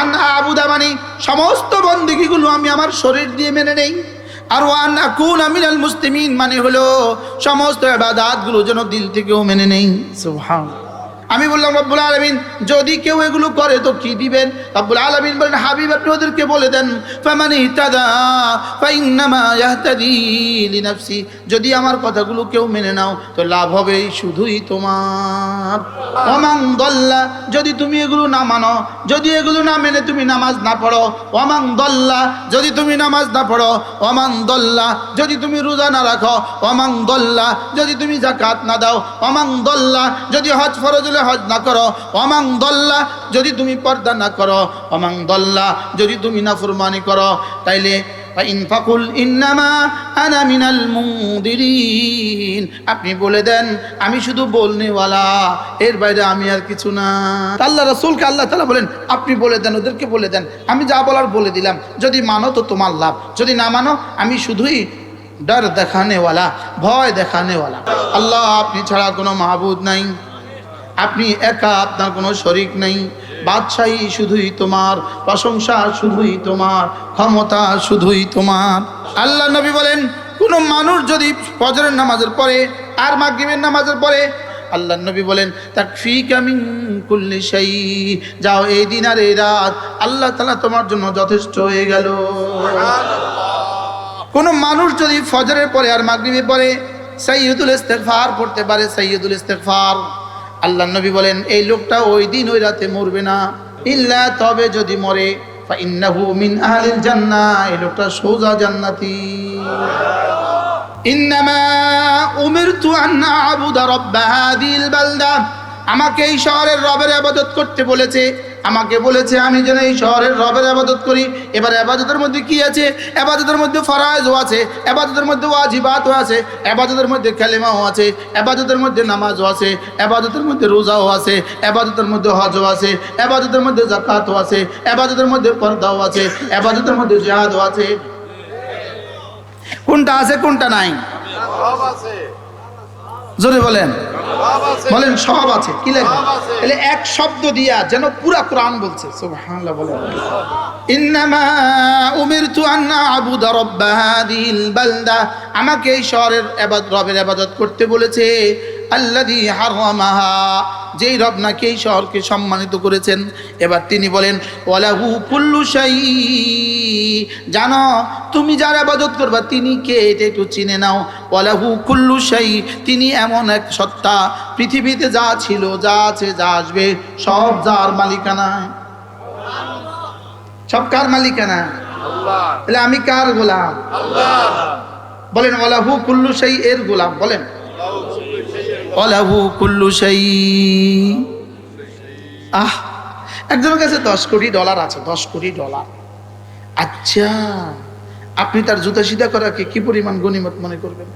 আন আবুদা মানে সমস্ত বন্দিগিগুলো আমি আমার শরীর দিয়ে মেনে নেই। আর ওয়ান আকুন আমিনাল মুসলিমিন মানে হলো, সমস্ত আবাদাতগুলো যেন দিল থেকেও মেনে নেই। সুবহান আমি বললাম, রব্বুল আলমিন, যদি কেউ এগুলো করে তো কি দিবেন? রব্বুল আলমিন বলেন, হাবিব, আপনি ওদেরকে বলে দেন, ফামানি যদি আমার কথাগুলো কেউ মেনে নাও, তো লাভ হবে শুধুই তোমার। ওমাং দল্লা, যদি তুমি এগুলো না মানো, যদি এগুলো না মেনে তুমি নামাজ না পড়ো ওমাং দল্লা, যদি তুমি নামাজ না পড়ো ওমাং দল্লা, যদি তুমি রোজা না রাখো ওমাং দল্লা, যদি তুমি জাকাত না দাও ওমাং দল্লা, যদি হজ ফরজ হজ না করো ওমাং দল্লা, যদি তুমি পর্দা না করো ওমাং দল্লা, যদি তুমি নাফরমানি করো, তাইলে আপনি বলে দেন, আমি শুধু বলনেওয়ালা, এর বাইরে আমি আর কিছু না। আল্লাহ রসুলকে আল্লাহ তালা বলেন, আপনি বলে দেন, ওদেরকে বলে দেন, আমি যা বলার বলে দিলাম, যদি মানো তো তোমার লাভ, যদি না মানো, আমি শুধুই ডর দেখানেওয়ালা, ভয় দেখানেওয়ালা। আল্লাহ, আপনি ছাড়া কোনো মাহবুদ নাই। আপনি একা আপনার কোনো শরিক নেই। বাদশাহী শুধুই তোমার প্রশংসা শুধুই তোমার ক্ষমতা শুধুই তোমার। আল্লাহ নবী বলেন কোনো মানুষ যদি ফজরের নামাজের পরে আর মাগরিবের নামাজের পরে আল্লাহ নবী বলেন তাক ফি কামিং কুল্লি সেই যাও এই দিন আর এই রাত আল্লাহ তালা তোমার জন্য যথেষ্ট হয়ে গেল। কোনো মানুষ যদি ফজরের পরে আর মাগরিবের পরে সৈয়দুল ইস্তেগফার পড়তে পারে সৈয়দুল ইস্তেগফার। আল্লাহ নবী বলেন, এই লোকটা ওই দিন, ওই রাতে মরবে না। ইল্লা তবে যদি মরে ইন্নাহু জান্নাহ। এই লোকটা সোজা জান্নাতি। ইন্নামা আমাকে এই শহরের রবের আবাদত করতে বলেছে আমাকে বলেছে আমি যেন এই শহরের রবের আবাদত করি এবার আবাদতের মধ্যে কি আছে আবাদতের মধ্যে ফরাজও আছে আবাদতের মধ্যে ওয়াজিবাতও আছে আবাদতের মধ্যে খেলেমাও আছে আবাদতের মধ্যে নামাজও আছে আবাদতের মধ্যে রোজাও আছে আবাদতের মধ্যে হজও আছে আবাদতের মধ্যে জাকাতও আছে আবাদতের মধ্যে পর্দাও আছে আবাদতের মধ্যে জিহাদও আছে কোনটা আছে কোনটা নাই জোরে বলেন বলেন সব আছে। কি লাগে তাহলে এক শব্দ দিয়া যেন পুরা কোরআন বলছে। সুবহানাল্লাহ বলেন। ইন্নামা উমিরতু আন আবুদা রাব্ব হাদিল বালদা। আমাকে এই শহরের ইবাদত রবের ইবাদত করতে বলেছে আল্লাযী হারামাহা যেই রব নাকি এই শহরকে সম্মানিত করেছেন এবার তিনি বলেন ওয়ালাহু কুল্লু শাই জানো তুমি যার আবাদত করবা তিনি কে এটা একটু চিনে নাও। ওয়ালাহু কুল্লু শাই তিনি এমন এক সত্তা পৃথিবীতে যা ছিল যা আছে যা আসবে সব যার মালিকানায় সব কার মালিকানা? তাহলে আমি কার গোলাম? বলেন ওলাহু কুল্লু সেই এর গোলাম বলেন। ওলাহু কুল্লু সেই আহ একজনের কাছে দশ কোটি ডলার আছে দশ কোটি ডলার। আচ্ছা আপনি তার জুতা সিধা করাকে কি পরিমাণ গণিমত মনে করবেন?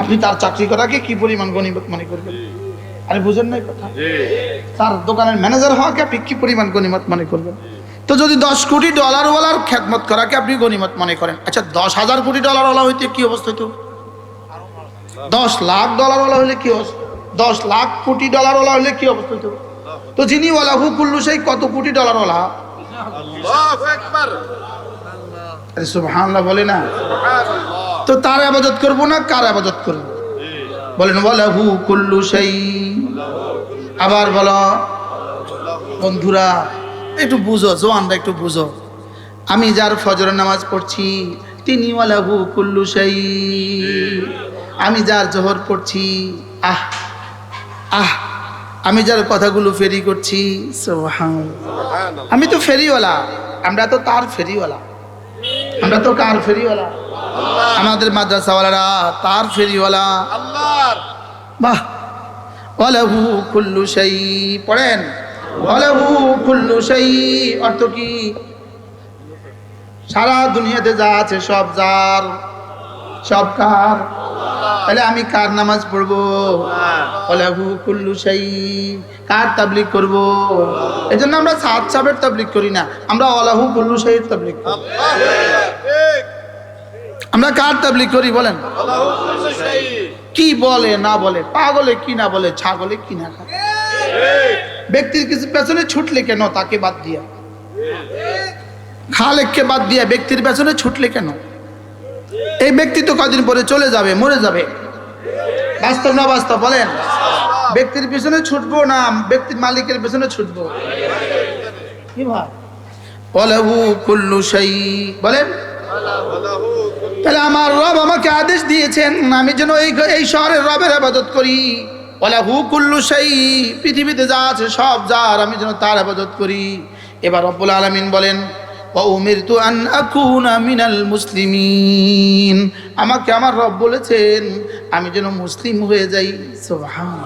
আপনি তার চাকরি করাকে কি পরিমাণ গণিমত মনে করবেন? আরে বুঝেন নাই কথা। তার দোকানের ম্যানেজার হওয়াকে আপনি কি পরিমাণ গণিমত মনে করবেন? তো যদি দশ কোটি ডলারওয়ালার খ্যাতমত করাকে আপনি গণিমত মনে করেন আচ্ছা দশ হাজার কোটি ডলারওয়ালা হইতে কি অবস্থা হতো দশ লাখ ডলারওয়ালা হলে কি অবস্থা? দশ লাখ কোটি ডলারওয়ালা হলে কি অবস্থা তো যিনি ওলা হু কুল্লু সেই কত কোটি আকবার। আরে সুবহানাল্লাহ বলে না। তো তার আবাদত করব না? কার আবাদত করব? বলেন ওয়ালাহু কুল্লু সেই। আবার বলো বন্ধুরা একটু বুঝো জোয়ানরা একটু বুঝো। আমি যার ফজরের নামাজ পড়ছি তিনি ওয়ালাহু কুল্লু সেই। আমি যার জোহর পড়ছি আহ আহ আমি যার কথাগুলো ফেরি করছি আমি তো ফেরিওয়ালা আমরা তো তার ফেরিওয়ালা। আমরা তো কার ফেরিওয়ালা? আমাদের মাদ্রাসাওয়ালারা তার ফেরিওয়ালা। বাহ। ওয়ালাহু কুল্লু শাই পড়েন। ওয়ালাহু কুল্লু শাই অর্থ কি? সারা দুনিয়াতে যা আছে সব যার সব কার। তাহলে আমি কার নামাজ পড়ব? কুল্লু কার তাবলিগ করব? এজন্য আমরা সাত সাবের তাবলিগ করি না আমরা ওয়ালাহু কুল্লু শাইয়ের তাবলিগ করি। আমরা কার তাবলিগ করি বলেন? কি বলে না বলে পাগলে কি না বলে ছাগলে কি না খায়? ব্যক্তির কিছু পেছনে ছুটলে কেন তাকে বাদ দিয়া? খালেককে বাদ দিয়া ব্যক্তির পেছনে ছুটলে কেন? এই ব্যক্তি তো কদিন পরে চলে যাবে, মরে যাবে। বাস্তব না বাস্তব, বলেন। ব্যক্তির পিছনে ছুটবো না, ব্যক্তির মালিকের পেছনে ছুটবো? কি ভাই বলেন। তাহলে আমার রব আমাকে আদেশ দিয়েছেন, আমি যেন এই এই শহরের রবের আবাদত করি। ওলাহু কুল্লু শাই, পৃথিবীতে যা আছে সব যার, আমি যেন তার আবাদত করি। এবার রব্বুল আলামিন বলেন অমিরতু আন আকুন আমিনাল মুসলিমিন। আমাকে আমার রব বলেছেন, আমি যেন মুসলিম হয়ে যাই। সোহান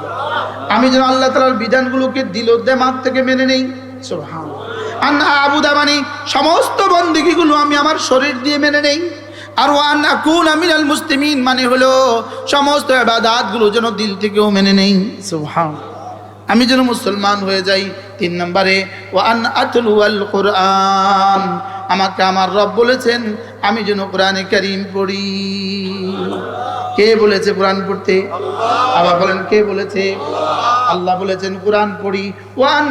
আমি যেন আল্লাহ তালার বিধানগুলোকে দিলোদ্দে মাঠ থেকে মেনে নেই। সোহান আন আবুদা মানে সমস্ত বন্দিগিগুলো আমি আমার শরীর দিয়ে মেনে নেই। আর ওয়ান আকুন আমিনাল মুসলিমিন মানে হলো সমস্ত আবাদাতগুলো যেন দিল থেকেও মেনে নেই। সোহান আমি যেন মুসলমান হয়ে যাই তিন নম্বরে ওয়ান আতলুয়াল কোরআন আমাকে আমার রব বলেছেন, আমি যেন কোরআনে করিম পড়ি। কে বলেছে কোরআন পড়তে? আবার বলেন, কে বলেছে? আল্লাহ বলেছেন, কোরআন পড়ি। ওয়ান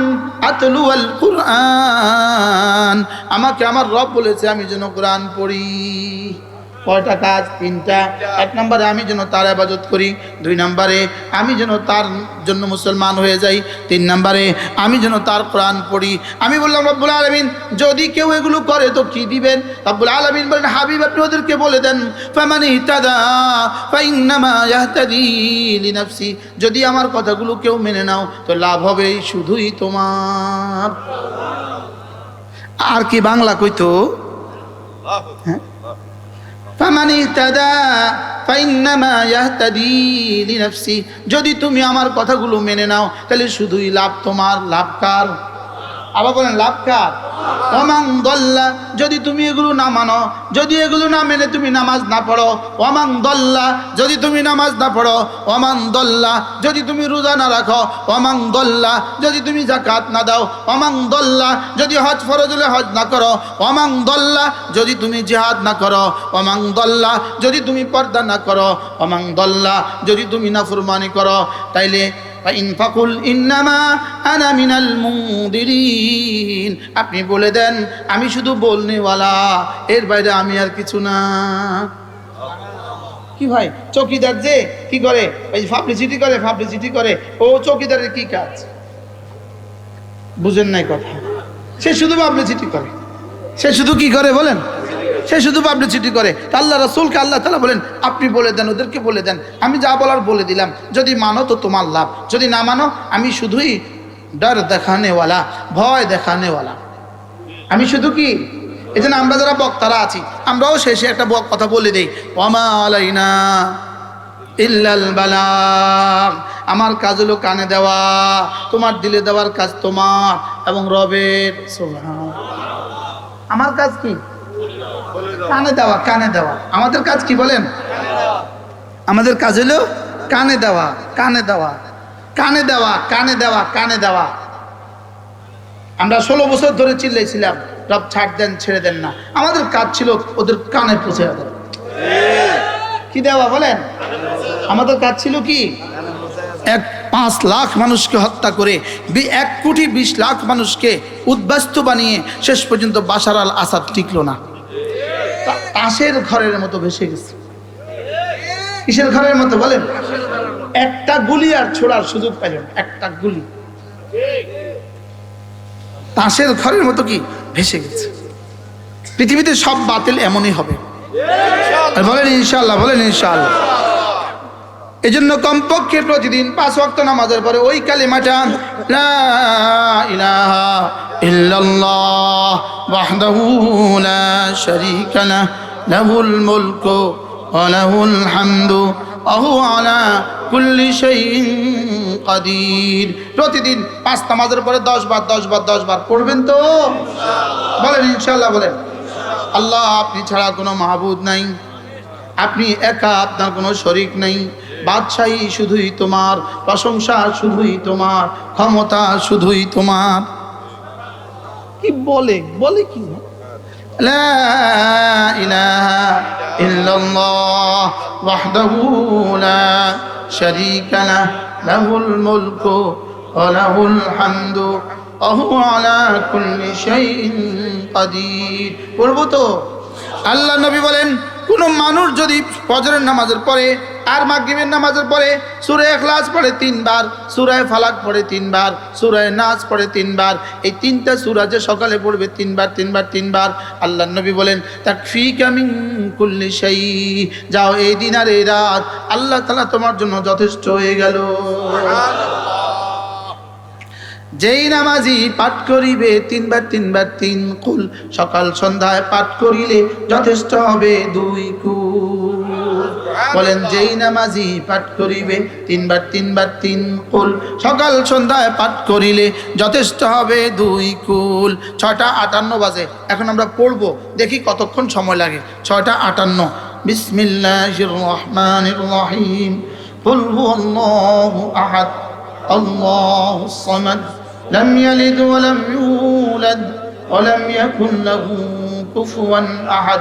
আতলুয়াল কোরআন আমাকে আমার রব বলেছে, আমি যেন কোরআন পড়ি। কয়টা কাজ? তিনটা। এক নম্বরে আমি যেন তার আবাদত করি দুই নম্বরে আমি যেন তার জন্য মুসলমান হয়ে যাই তিন নম্বরে আমি যেন তার কোরআন পড়ি। আমি বললাম রব্বুল আলমিন যদি কেউ এগুলো করে তো কি দিবেন? রব্বুল আলমিন বলেন হাবিব আপনি ওদেরকে বলে দেন যদি আমার কথাগুলো কেউ মেনে নাও তো লাভ হবে শুধুই তোমার। আর কি বাংলা কইতো? হ্যাঁ? ফামান ইহতাদা ফাইন্নামা ইয়াহতাদি লিনাফসি। যদি তুমি আমার কথাগুলো মেনে নাও, তাহলে শুধুই লাভ তোমার, লাভ কার? আবার বলেন, লাভ কার? ওমাং দল্লা, যদি তুমি এগুলো না মানো, যদি এগুলো না মেনে তুমি নামাজ না পড়ো ওমাং দল্লা, যদি তুমি নামাজ না পড়ো ওমাং দল্লা, যদি তুমি রোজা না রাখো ওমাং দল্লা, যদি তুমি জাকাত না দাও ওমাং দল্লা, যদি হজ ফরজ হলে হজ না করো ওমাং দল্লা, যদি তুমি জিহাদ না করো ওমাং দল্লা, যদি তুমি পর্দা না করো ওমাং দল্লা, যদি তুমি নাফরমানি করো, তাইলে ফাকুল ইন্নামা আনা মিনাল মুদিরিন আপনি বলে দেন, আমি শুধু বলনেওয়ালা, এর বাইরে আমি আর কিছু না। কি ভাই, চৌকিদার যে কি করে? এই পাবলিসিটি করে পাবলিসিটি করে, ও চৌকিদারের কি কাজ? বুঝেন নাই কথা। সে শুধু পাবলিসিটি করে। সে শুধু কি করে বলেন? সে শুধু পাবলিসিটি করে। তা আল্লাহ রসুলকে আল্লাহ তালা বলেন, আপনি বলে দেন, ওদেরকে বলে দেন। আমি যা বলার বলে দিলাম। যদি মানো তো তোমার লাভ। যদি না মানো, আমি শুধুই ডর দেখানেওয়ালা, ভয় দেখানেওয়ালা। আমি শুধু কি? এই জন্য আমরা যারা বক্তারা আছি, আমরাও শেষে একটা বক কথা বলে দিই। ওমা আলাইনা ইল্লাল বালাগ। আমার কাজ হলো কানে দেওয়া, তোমার দিলে দেওয়ার কাজ তোমার এবং রবের। আমার কাজ কি? কানে দেওয়া কানে দেওয়া। আমাদের কাজ কি বলেন? আমাদের কাজ হলো কানে দেওয়া কানে দেওয়া। কানে দেওয়া কানে দেওয়া কানে দেওয়া। আমরা ষোলো বছর ধরে চিল্লাইছিলাম, রব ছাড় দেন, ছেড়ে দেন না। আমাদের কাজ ছিল ওদের কানে পৌঁছে দেওয়া। কি দেওয়া বলেন? আমাদের কাজ ছিল কি? এক পাঁচ লাখ মানুষকে হত্যা করে এক কোটি বিশ লাখ মানুষকে উদ্বাস্ত বানিয়ে শেষ পর্যন্ত বাসার আল আসাদ টিকলো না। তাসের ঘরের মতো ভেসে গেছে। কিসের ঘরের মতো বলেন? একটা গুলি আর ছোড়ার সুযোগ পাইলেন, একটা গুলি। তাসের ঘরের মতো কি ভেসে গেছে। পৃথিবীতে সব বাতিল এমনই হবে। বলেন ইনশাল্লাহ বলেন ইনশাল্লাহ এই জন্য কমপক্ষে প্রতিদিন পাঁচ ওয়াক্ত নামাজের পরে ওই কালিমাটা প্রতিদিন পাঁচ নামাজের পরে দশ বার দশ বার দশ বার পড়বেন তো? বলেন ইনশাল্লাহ বলেন। আল্লাহ, আপনি ছাড়া কোনো মাহবুদ নাই। আপনি একা, আপনার কোনো শরিক নেই। বাদশাহী শুধুই তোমার, প্রশংসা শুধুই তোমার, ক্ষমতা শুধুই তোমার। কি বলে? বলে কি? লাহুল তো? আল্লাহ নবী বলেন, কোনো মানুষ যদি ফজরের নামাজের পরে আর মাগরিবের নামাজের পরে সুরে ইখলাস পড়ে তিনবার, সূরা ফালাক পড়ে তিনবার, সূরা নাচ পড়ে তিনবার, এই তিনটা সূরা যে সকালে পড়বে তিনবার তিনবার তিনবার আল্লাহ নবী বলেন, তাকফিকা মিন কুল্লি সেই যাও এই দিন আর এই রাত, আল্লাহ তালা তোমার জন্য যথেষ্ট হয়ে গেল। যেই নামাজি পাঠ করিবে, তিনবার তিনবার, তিন কুল, সকাল সন্ধ্যায় পাঠ করিলে যথেষ্ট হবে দুই কুল। বলেন যেই নামাজি পাঠ করিবে তিনবার তিনবার তিন কুল সকাল সন্ধ্যায় পাঠ করিলে যথেষ্ট হবে দুই কুল ছয়টা আটান্ন বাজে এখন আমরা পড়বো দেখি কতক্ষণ সময় লাগে ছয়টা আটান্ন বিসমিল্লাহির রহমানির রহিম قل هو الله أحد الله الصمد لم يلد ولم يولد ولم يكن له كفوا أحد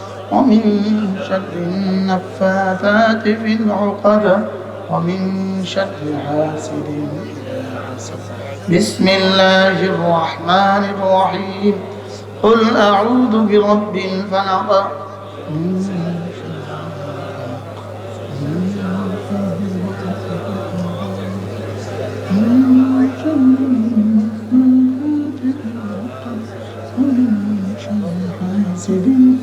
ومن شر النفاثات في العقد ومن شر حاسد بسم الله الرحمن الرحيم. قل أعوذ برب الفلق. حاسد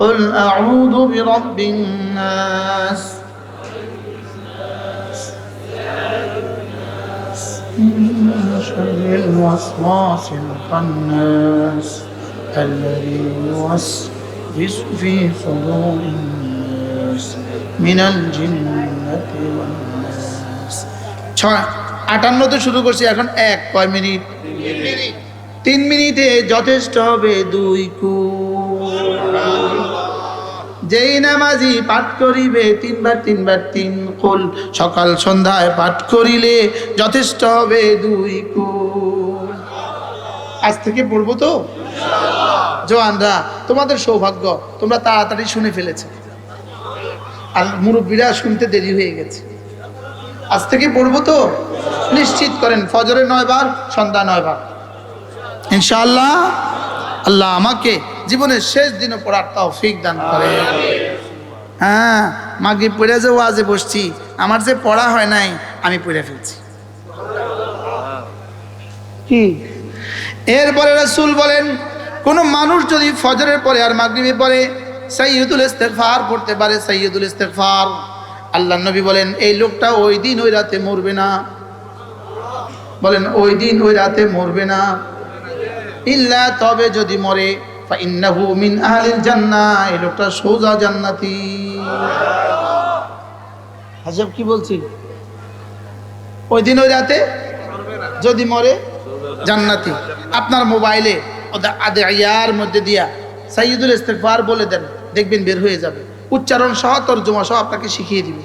قل أعوذ برب الناس من شر الوسواس الخناس الذي يوسوس في صدور الناس من الجنة والناس ছয় আটান্নতে শুরু করছি এখন এক কয় মিনিট তিন মিনিটে যথেষ্ট হবে দুই কুল যেই নামাজি পাঠ করিবে, তিনবার তিনবার তিন কুল। সকাল সন্ধ্যায় পাঠ করিলে যথেষ্ট হবে দুই কুল। আজ থেকে পড়ব তো? জোয়ানরা, তোমাদের সৌভাগ্য, তোমরা তাড়াতাড়ি শুনে ফেলেছে। আর মুরব্বীরা শুনতে দেরি হয়ে গেছে। আজ থেকে পড়ব তো? নিশ্চিত করেন, ফজরে নয় বার সন্ধ্যা নয় বার ইনশাআল্লাহ, আল্লাহ আমাকে জীবনের শেষ দিনে পড়ার তৌফিক দান করে। হ্যাঁ মাগি পড়ে যে ওয়াজে বসছি, আমার যে পড়া হয় নাই, আমি পড়ে ফেলছি। কি? এরপরে রাসূল বলেন, কোন মানুষ যদি ফজরের পরে আর মাগরিবে পরে সাইয়্যিদুল ইস্তেগফার পড়তে পারে, সাইয়্যিদুল ইস্তেগফার। আল্লাহ নবী বলেন, এই লোকটা ওই দিন ওই রাতে মরবে না। বলেন, ওই দিন ওই রাতে মরবে না। ইল্লা তবে যদি মরে কি বলছি ওই দিন ওই রাতে যদি মরে, জান্নাতি। আপনার মোবাইলে আদে মধ্যে দিয়া সাইয়দুল ইস্তেগফার বলে দেন, দেখবেন বের হয়ে যাবে। উচ্চারণ সহ, তর্জমা সহ আপনাকে শিখিয়ে দিবে।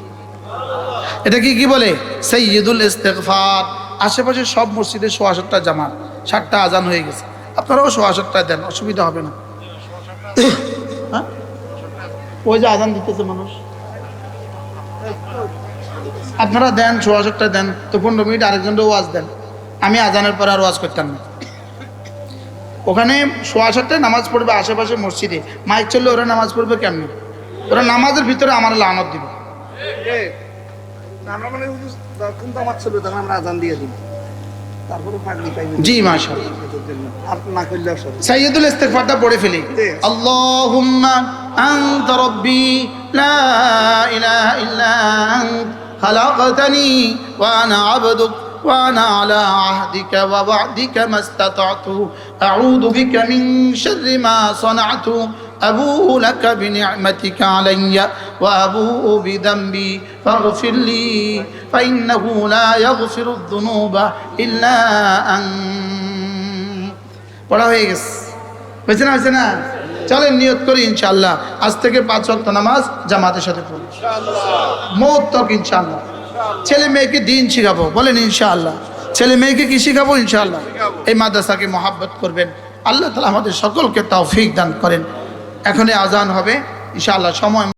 এটা কি কি বলে? সৈয়দুল ইস্তেগফার। আশেপাশে সব মসজিদে সোয়া সাতটা জামাত। সাতটা আজান হয়ে গেছে। আপনারাও সোয়া সাতটা দেন, অসুবিধা হবে না। হ্যাঁ? ওই যে আজান দিতেছে মানুষ। আপনারা দেন সোয়া সাতটা দেন, তো পনেরো মিনিট আরেকজনটা ওয়াজ দেন। আমি আজানের পর আর ওয়াজ করতাম না। ওখানে সোয়া সাতটায় নামাজ পড়বে আশেপাশে মসজিদে। মাইক চললে ওরা নামাজ পড়বে কেমনি? ওরা নামাজের ভিতরে আমার লানত দিবে। আমরা মানে হুজুর যখন তো আমার আজান দিয়ে দিই। জি মাশাআল্লাহ আর না করলে অসুবিধা সাইয়্যিদুল ইস্তিগফারটা পড়ে ফেলি জি। আল্লাহুম্মা আনতা রাব্বি লা ইলাহা ইল্লা আনত খালাকতানি ওয়া আনা আবদুক وأنا على عهدك ووعدك ما استطعت أعوذ بك من شر ما صنعت أبوء لك بنعمتك علي وأبوء بذنبي فاغفر لي فإنه لا يغفر الذنوب إلا أنت পড়া হয়ে গেছে হয়েছে না হয়েছে না চলেন নিয়ত করি ইনশাল্লাহ আজ থেকে পাঁচ ওয়াক্ত নামাজ জামাতের সাথে পড়ি মৌত তক ইনশাল্লাহ ছেলে মেয়েকে দিন শিখাবো বলেন ইনশাআল্লাহ ছেলে মেয়েকে কি শিখাবো ইনশাআল্লাহ এই মাদ্রাসাকে মহাব্বত করবেন আল্লাহ তালা আমাদের সকলকে তৌফিক দান করেন এখনই আজান হবে ইনশাআল্লাহ সময়